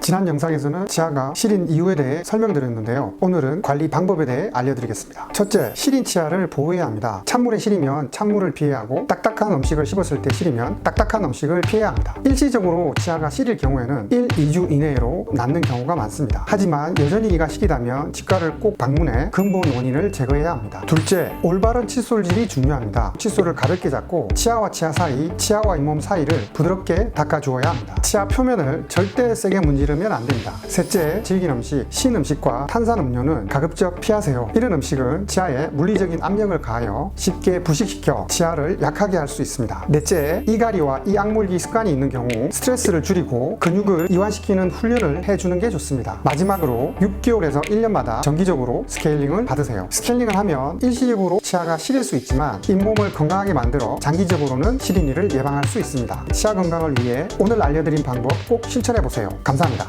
지난 영상에서는 치아가 시린 이유에 대해 설명드렸는데요. 오늘은 관리 방법에 대해 알려드리겠습니다. 첫째, 시린 치아를 보호해야 합니다. 찬물에 시리면 찬물을 피해야 하고 딱딱한 음식을 씹었을 때 시리면 딱딱한 음식을 피해야 합니다. 일시적으로 치아가 시릴 경우에는 1, 2주 이내로 낫는 경우가 많습니다. 하지만 여전히 이가 시리다면 치과를 꼭 방문해 근본 원인을 제거해야 합니다. 둘째, 올바른 칫솔질이 중요합니다. 칫솔을 가볍게 잡고 치아와 치아 사이, 치아와 잇몸 사이를 부드럽게 닦아주어야 합니다. 치아 표면을 절대 세게 문지르 면 안 됩니다. 셋째, 질긴 음식, 신 음식과 탄산 음료는 가급적 피하세요. 이런 음식은 치아에 물리적인 압력을 가하여 쉽게 부식시켜 치아를 약하게 할 수 있습니다. 넷째, 이갈이와 이 악물기 습관이 있는 경우 스트레스를 줄이고 근육을 이완시키는 훈련을 해주는 게 좋습니다. 마지막으로 6개월에서 1년마다 정기적으로 스케일링을 받으세요. 스케일링을 하면 일시적으로 치아가 시릴 수 있지만 잇몸을 건강하게 만들어 장기적으로는 시린 이를 예방할 수 있습니다. 치아 건강을 위해 오늘 알려드린 방법 꼭 실천해 보세요. 감사합니다.